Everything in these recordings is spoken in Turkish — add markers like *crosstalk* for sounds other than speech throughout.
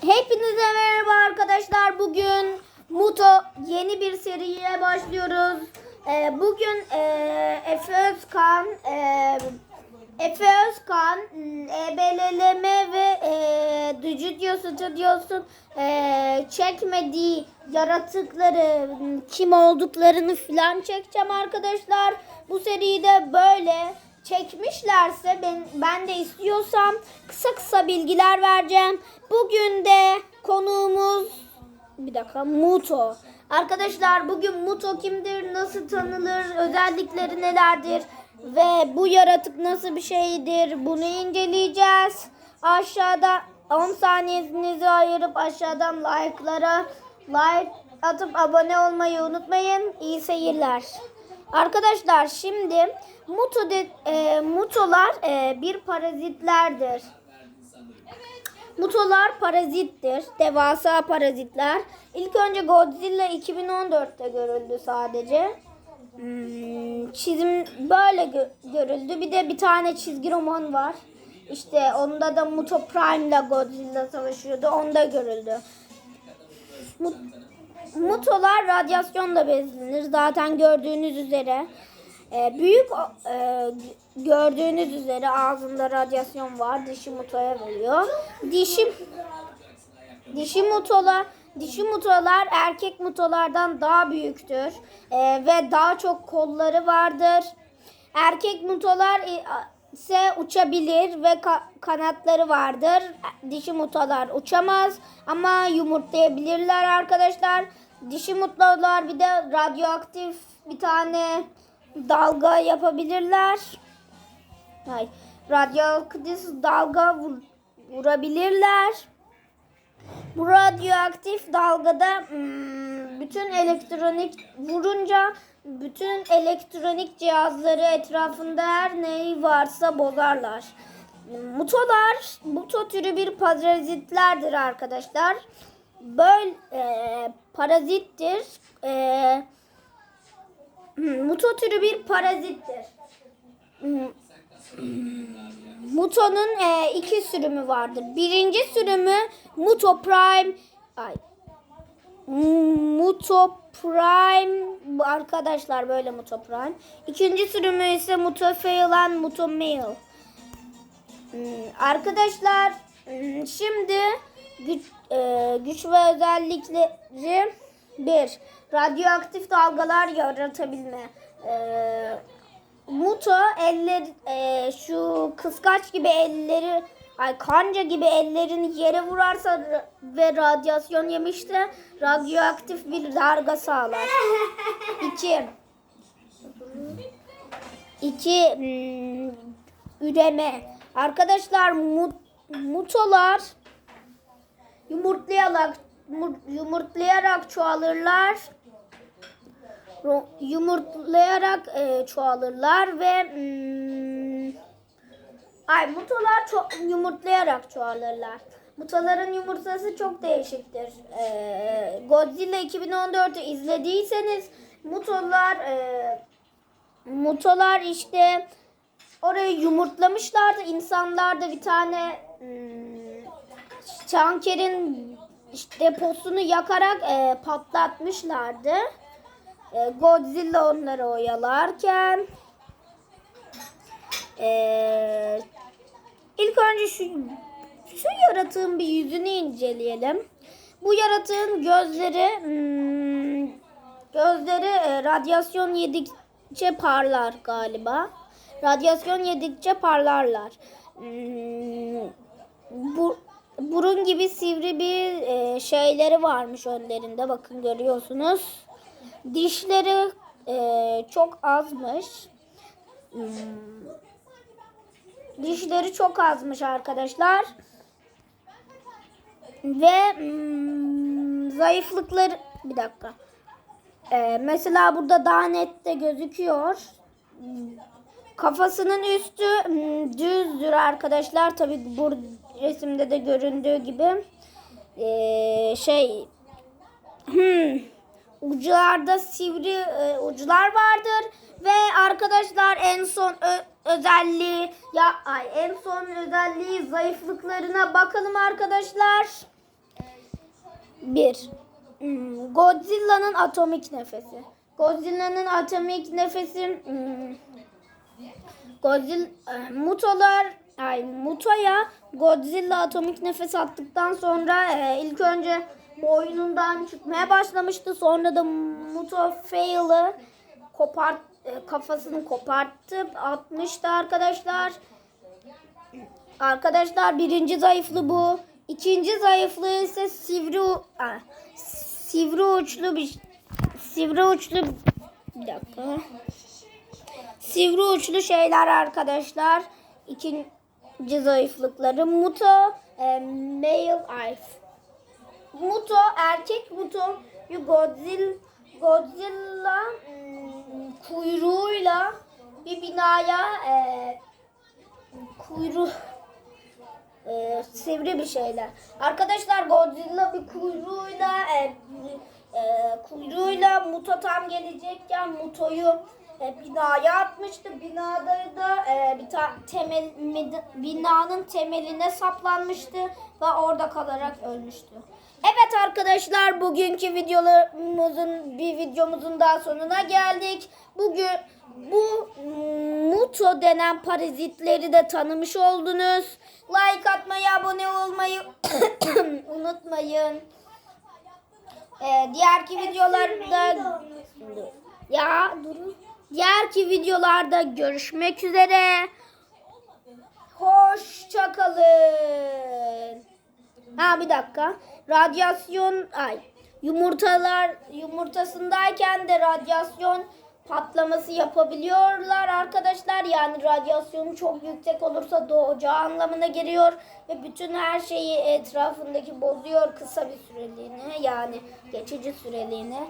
Hepinize merhaba arkadaşlar. Bugün Muto yeni bir seriye başlıyoruz. Ee, bugün e, Efe Özkan, e, Efe Özkan, EBLLM ve e, Digital Studios'un e, çekmediği yaratıkları, kim olduklarını filan çekeceğim arkadaşlar. Bu seride böyle çekmişlerse ben, ben de istiyorsam kısa kısa bilgiler vereceğim. Bugün de konuğumuz bir dakika Muto. Arkadaşlar bugün Muto kimdir, nasıl tanınır, özellikleri nelerdir ve bu yaratık nasıl bir şeydir bunu inceleyeceğiz. Aşağıda 10 saniyenizi ayırıp aşağıdan like'lara like atıp abone olmayı unutmayın. İyi seyirler. Arkadaşlar şimdi muto de, e, mutolar e, bir parazitlerdir. Mutolar parazittir. Devasa parazitler. İlk önce Godzilla 2014'te görüldü sadece. Hmm, çizim böyle gö- görüldü. Bir de bir tane çizgi roman var. İşte onda da Muto Prime ile Godzilla savaşıyordu. Onda görüldü. Mut- Mutolar radyasyonla beslenir. Zaten gördüğünüz üzere. Ee, büyük e, gördüğünüz üzere ağzında radyasyon var. Dişi mutoya veriyor. Dişi dişi mutolar dişi mutolar erkek mutolardan daha büyüktür. Ee, ve daha çok kolları vardır. Erkek mutolar e, ise uçabilir ve ka- kanatları vardır. Dişi mutolar uçamaz ama yumurtlayabilirler arkadaşlar. Dişi mutolar bir de radyoaktif bir tane dalga yapabilirler. Hayır. Radyoaktif dalga vur- vurabilirler. Bu radyoaktif dalgada hmm, bütün elektronik vurunca bütün elektronik cihazları etrafında her neyi varsa bozarlar. Mutolar, muto türü bir parazitlerdir arkadaşlar. Böyle e, parazittir. E, Muto türü bir parazittir. Muto'nun e, iki sürümü vardır. Birinci sürümü Muto Prime ay Muto Prime arkadaşlar böyle Muto Prime. İkinci sürümü ise Muto Failan Muto. Hmm, Arkadaşlar şimdi güç, e, güç ve özellikleri bir radyoaktif dalgalar yaratabilme. E, Muto eller e, şu kıskaç gibi elleri ay kanca gibi ellerini yere vurarsa ra- ve radyasyon yemişse radyoaktif bir dalga sağlar. İki. İki hmm, üreme. Arkadaşlar mut, mutolar yumurtlayarak mu- yumurtlayarak çoğalırlar. Yumurtlayarak e, çoğalırlar ve hmm, ay mutolar ço- yumurtlayarak çoğalırlar. Mutoların yumurtası çok değişiktir. E, Godzilla 2014'ü izlediyseniz mutolar e, mutolar işte orayı yumurtlamışlardı. İnsanlar da bir tane hmm, tankerin işte deposunu yakarak e, patlatmışlardı. E, Godzilla onları oyalarken e, ilk önce şu şu yaratığın bir yüzünü inceleyelim. Bu yaratığın gözleri hmm, gözleri e, radyasyon yedikçe parlar galiba. Radyasyon yedikçe parlarlar. Hmm, bu burun gibi sivri bir e, şeyleri varmış önlerinde. Bakın görüyorsunuz. Dişleri e, çok azmış. Hmm, dişleri çok azmış arkadaşlar. Ve hmm, zayıflıkları bir dakika. E, mesela burada daha net de gözüküyor. Kafasının üstü hmm, düzdür arkadaşlar. Tabi bu resimde de göründüğü gibi. Ee, şey hmm, uçlarda sivri e, uçlar vardır ve arkadaşlar en son özelliği ya ay en son özelliği zayıflıklarına bakalım arkadaşlar. 1. Hmm, Godzilla'nın atomik nefesi. Godzilla'nın atomik nefesi hmm, Godzilla e, Mutolar ay Muto'ya Godzilla atomik nefes attıktan sonra e, ilk önce boynundan çıkmaya başlamıştı. Sonra da Muto Fail'ı kopart e, kafasını kopartıp atmıştı arkadaşlar. Arkadaşlar birinci zayıflı bu. İkinci zayıflığı ise sivri a, sivri uçlu bir sivri uçlu bir dakika. Sivri uçlu şeyler arkadaşlar. İkinci zayıflıkları Muto e, male eye. Muto erkek Muto Godzilla Godzilla hmm, kuyruğuyla bir binaya e, kuyruğu e, sivri bir şeyler. Arkadaşlar Godzilla bir kuyruğuyla e, e, kuyruğuyla Muto tam gelecekken Muto'yu e, binaya atmıştı. Binada da e, bir ta- temel binanın temeline saplanmıştı ve orada kalarak ölmüştü. Evet arkadaşlar bugünkü videomuzun bir videomuzun daha sonuna geldik. Bugün bu Muto denen parazitleri de tanımış oldunuz. Like atmayı, abone olmayı *coughs* unutmayın. Ee, diğerki videolarda ya durun. Diğerki videolarda görüşmek üzere. Hoşça kalın. Ha bir dakika. Radyasyon ay yumurtalar yumurtasındayken de radyasyon patlaması yapabiliyorlar arkadaşlar. Yani radyasyon çok yüksek olursa doğacağı anlamına geliyor ve bütün her şeyi etrafındaki bozuyor kısa bir süreliğine yani geçici süreliğine.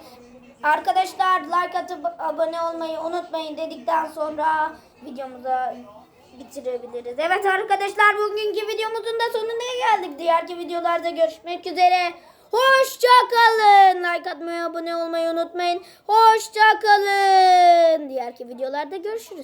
Arkadaşlar like atıp abone olmayı unutmayın dedikten sonra videomuza bitirebiliriz. Evet arkadaşlar bugünkü videomuzun da sonuna geldik. Diğerki videolarda görüşmek üzere. Hoşça kalın. Like atmayı, abone olmayı unutmayın. Hoşça kalın. Diğerki videolarda görüşürüz.